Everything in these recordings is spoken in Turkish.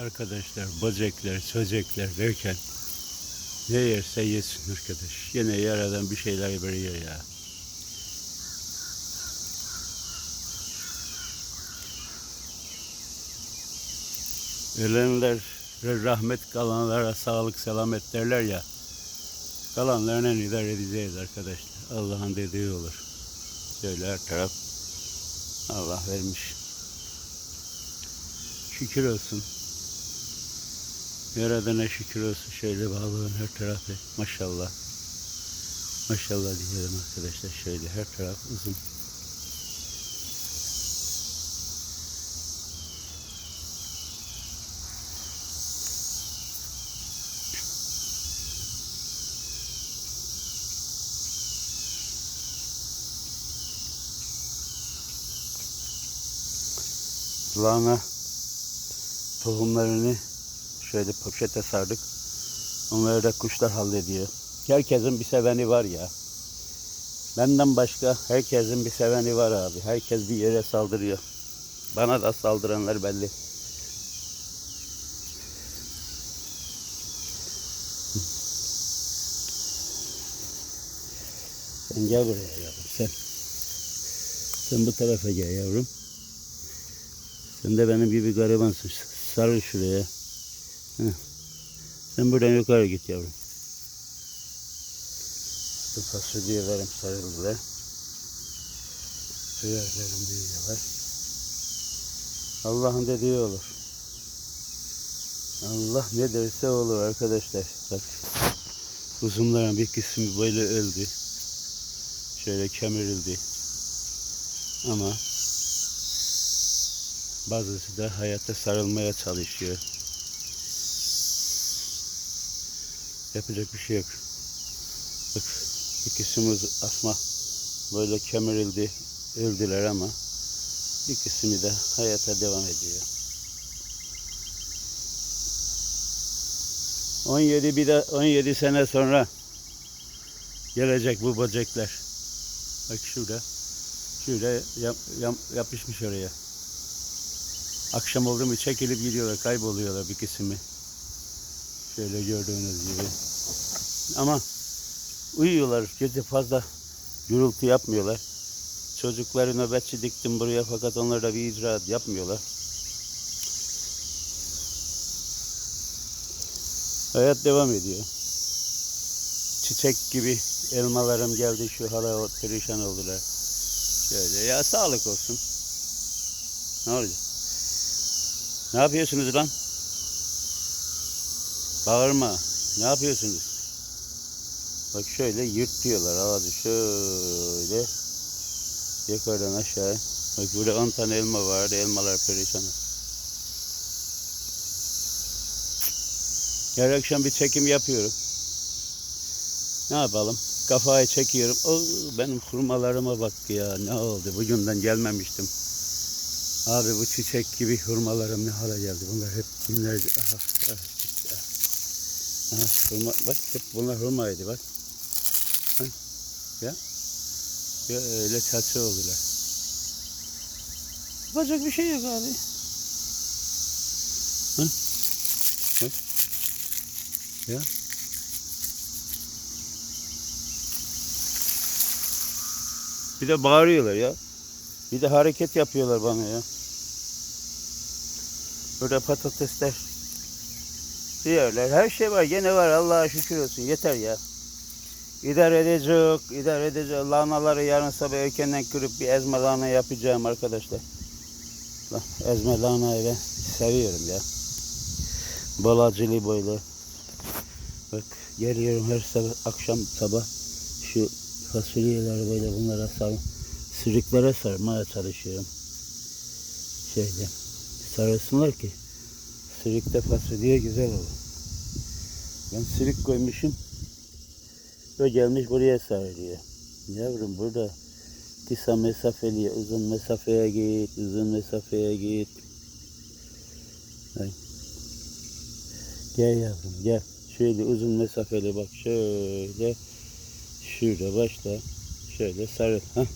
Arkadaşlar böcekler, çöcekler derken ne yerse yesin arkadaş. Yine yaradan bir şeyler veriyor ya. Ölenler rahmet kalanlara sağlık selamet derler ya. Kalanlarına idare edeceğiz arkadaşlar. Allah'ın dediği olur. Şöyle her taraf Allah vermiş. Şükür olsun. Yaradana şükür olsun. Şöyle balığın her tarafı maşallah. Maşallah diyelim arkadaşlar. Şöyle her taraf uzun. Lahana tohumlarını şöyle poşete sardık. Onları da kuşlar hallediyor. Herkesin bir seveni var ya. Benden başka herkesin bir seveni var abi. Herkes bir yere saldırıyor. Bana da saldıranlar belli. Sen gel buraya yavrum sen. Sen bu tarafa gel yavrum. Sen de benim gibi garibansın. Sarıl şuraya. Sen buradan yukarı git yavrum. Bu fasulyelerim sarıldılar. Biberlerim büyüyorlar. Allah'ın dediği olur. Allah ne derse olur arkadaşlar. Bak. Uzunların bir kısmı böyle öldü. Şöyle kemirildi. Ama bazısı da hayata sarılmaya çalışıyor. Yapacak bir şey yok. Bak ikisimiz asma böyle kemirildi, öldüler ama kısmı da hayata devam ediyor. 17 bir de 17 sene sonra gelecek bu böcekler. Bak şurada. Şurada yap- yap- yapışmış oraya. Akşam oldu mu çekilip gidiyorlar, kayboluyorlar bir kısmı. Şöyle gördüğünüz gibi. Ama uyuyorlar, gece fazla gürültü yapmıyorlar. Çocukları nöbetçi diktim buraya fakat onlar da bir icraat yapmıyorlar. Hayat devam ediyor. Çiçek gibi elmalarım geldi şu hala perişan oldular. Şöyle ya sağlık olsun. Ne olacak? Ne yapıyorsunuz lan? Bağırma. Ne yapıyorsunuz? Bak şöyle yırtıyorlar ağacı şöyle yukarıdan aşağı. Bak burada 10 tane elma vardı. Elmalar perişan. Her akşam bir çekim yapıyorum. Ne yapalım? Kafayı çekiyorum. Oo, benim hurmalarıma bak ya. Ne oldu? Bugünden gelmemiştim. Abi bu çiçek gibi hurmalarım ne hale geldi. Bunlar hep günlerce. Aha, aha. Hurma, bak hep bunlar hurmaydı bak. Ha, ya. Ya öyle çatı oldular. Yapacak bir şey yok abi. Ha? Bak. Ya. Bir de bağırıyorlar ya. Bir de hareket yapıyorlar bana ya. Burada patatesler. Diğerler her şey var. Gene var Allah'a şükür olsun. Yeter ya. İdare edecek, idare edecek. Lahanaları yarın sabah erkenden kırıp bir ezme lahana yapacağım arkadaşlar. Ezme lahanayı ben seviyorum ya. Balacılı böyle. Bak geliyorum her sabah, akşam sabah şu fasulyeleri böyle bunlara sar, sürüklere sarmaya çalışıyorum. Şöyle sarılsınlar ki sürükte fasulye güzel olur. Ben sürük koymuşum. O gelmiş buraya sarılıyor. Yavrum burada kısa mesafeli, uzun mesafeye git, uzun mesafeye git. Ay. Gel yavrum gel. Şöyle uzun mesafeli bak şöyle. Şurada başla. Şöyle sarıl. Hah.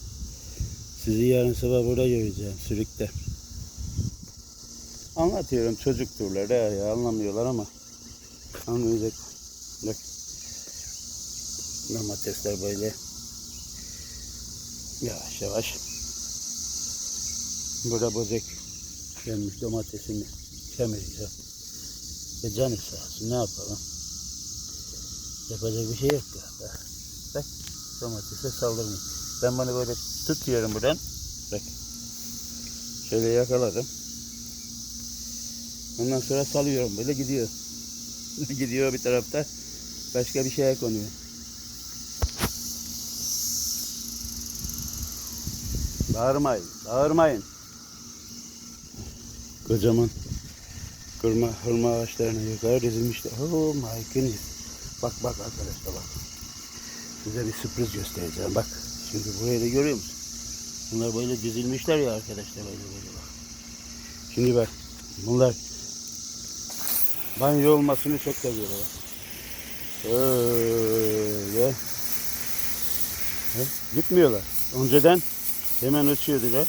Sizi yarın sabah burada göreceğim sürükte. Anlatıyorum çocukturlar ya, ya anlamıyorlar ama anlayacak. Bak. Domatesler böyle yavaş yavaş. Burada böcek gelmiş domatesini kemiriyor. E canı sağ ne yapalım. Yapacak bir şey yok galiba. Bak domatese saldırmıyor. Ben bunu böyle tutuyorum buradan. Bak. Şöyle yakaladım. Ondan sonra salıyorum böyle gidiyor. gidiyor bir tarafta. Başka bir şeye konuyor. Bağırmayın, bağırmayın. Kocaman kırma, hırma ağaçlarına yukarı dizilmişler. Oh my goodness. Bak bak arkadaşlar bak. Size bir sürpriz göstereceğim bak. Şimdi burayı da görüyor musun? Bunlar böyle dizilmişler ya arkadaşlar böyle böyle bak. Şimdi bak. Bunlar banyo olmasını çok seviyorlar. bak. Öyle. He, Gitmiyorlar. Önceden hemen uçuyordular.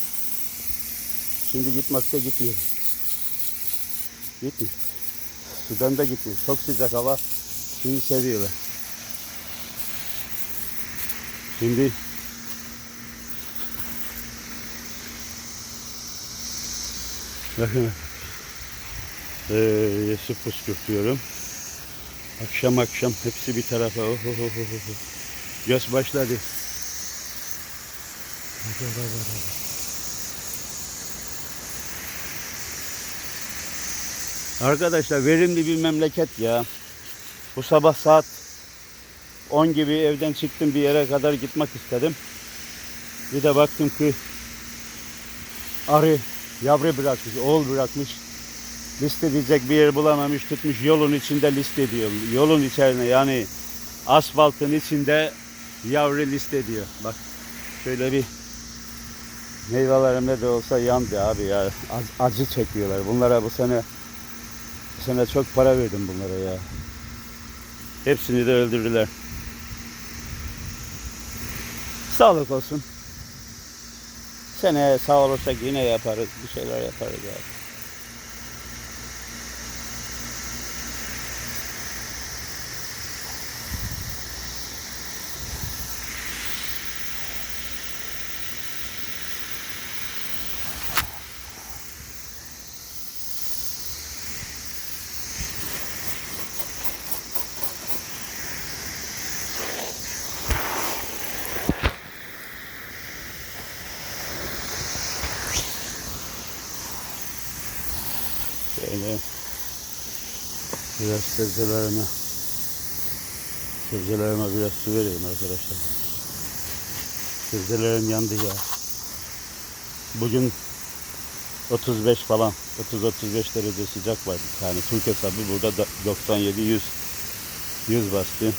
Şimdi gitmekte gitmiyor. Gitmiyor. Sudan da gitmiyor. Çok sıcak hava. Suyu seviyorlar. Şimdi bakın ee, su püskürtüyorum. Akşam akşam hepsi bir tarafa. Oh, oh, oh, oh, oh. Göz başladı. Arkadaşlar verimli bir memleket ya. Bu sabah saat 10 gibi evden çıktım bir yere kadar gitmek istedim. Bir de baktım ki arı yavru bırakmış, oğul bırakmış. Liste diyecek bir yer bulamamış, tutmuş yolun içinde liste ediyor. Yolun içerisinde yani asfaltın içinde yavru liste ediyor. Bak şöyle bir meyvelerimde de olsa yandı abi ya. Acı çekiyorlar. Bunlara bu sene bu sene çok para verdim bunlara ya. Hepsini de öldürdüler. Sağlık olsun. Seneye sağ olursak yine yaparız. Bir şeyler yaparız abi. Şöyle biraz sebzelerime sebzelerime biraz su vereyim arkadaşlar. Sebzelerim yandı ya. Bugün 35 falan 30-35 derece sıcak var. Yani Türk hesabı burada da 97 100 100 bastı.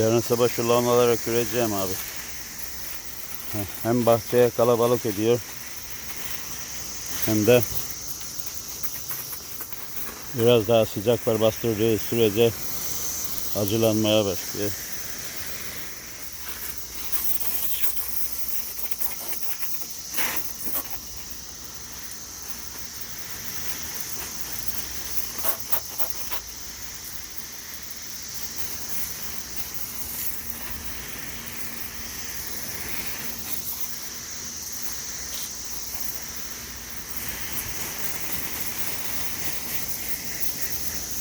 Yarın sabah şu lahanaları küreceğim abi. Hem bahçeye kalabalık ediyor. Hem de biraz daha sıcaklar bastırdığı sürece acılanmaya başlıyor.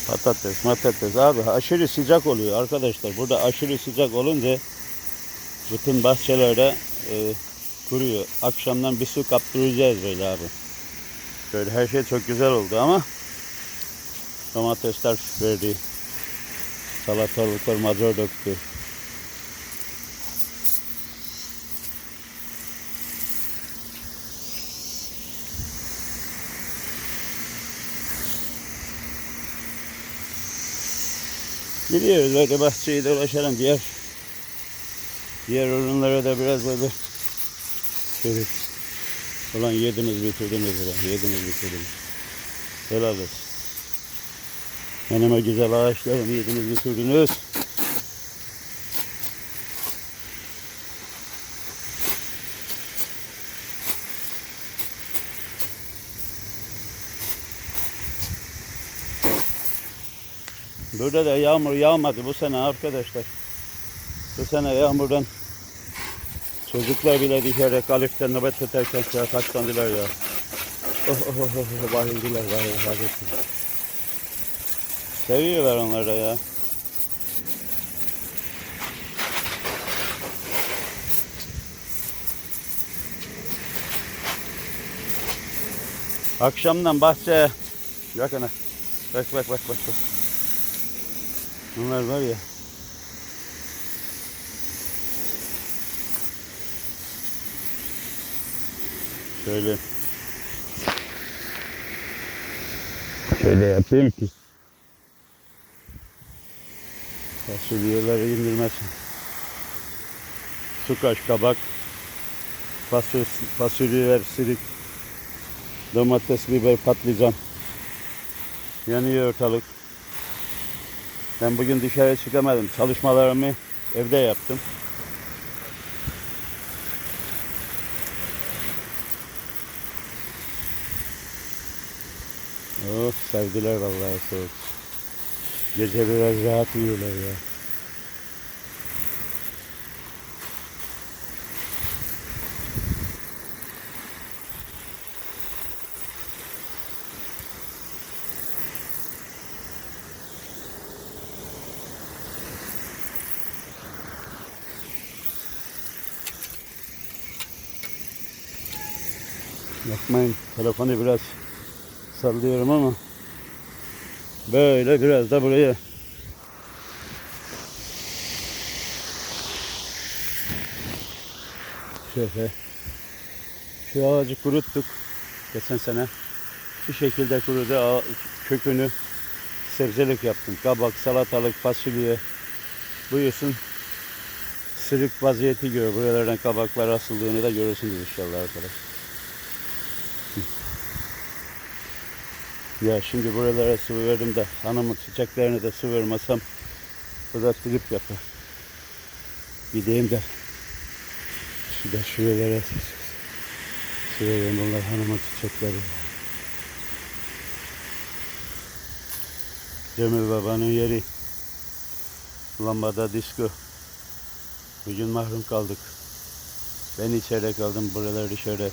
Patates, patates abi aşırı sıcak oluyor arkadaşlar. Burada aşırı sıcak olunca bütün bahçelerde e, kuruyor. Akşamdan bir su kaptıracağız böyle abi. Böyle her şey çok güzel oldu ama domatesler verdi. Salatalıklar mazor döktü. Gidiyoruz böyle bahçeyi dolaşalım diğer diğer ürünlere de biraz böyle şöyle ulan yediniz bitirdiniz ulan yediniz bitirdiniz helal olsun. Yanıma güzel ağaçlarımı yediniz götürdünüz. Burada da yağmur yağmadı bu sene arkadaşlar. Bu sene yağmurdan çocuklar bile dışarı kalifte nöbet tutarken şöyle kaçtandılar ya. Oh oh oh oh bayıldılar bayıldılar. Seviyorlar onlar da ya. Akşamdan bahçeye bakın ha. Bak bak bak bak bak. Bunlar var ya. Şöyle. Şöyle yapayım ki. Fasulyeleri indirmesin. Sukaş kabak. Fasulye, fasulyeler silik. Domates, biber, patlıcan. Yanıyor ortalık. Ben bugün dışarı çıkamadım. Çalışmalarımı evde yaptım. Oh sevdiler vallahi soğuk. Gece biraz rahat uyuyorlar ya. Yapmayın. Telefonu biraz sallıyorum ama böyle biraz da buraya. Şöyle. Şu ağacı kuruttuk geçen sene. Bu şekilde kurudu. Kökünü sebzelik yaptım. Kabak salatalık fasulye. Buyursun. Sırık vaziyeti gör. Buralardan kabaklar asıldığını da görürsünüz inşallah arkadaşlar Ya şimdi buralara su verdim de hanımın çiçeklerine de su vermesem bu da trip yapar. Gideyim de şu da şuralara su vereyim bunlar hanımın çiçekleri. Cemil babanın yeri lambada disco. Bugün mahrum kaldık. Ben içeride kaldım buralar dışarıda.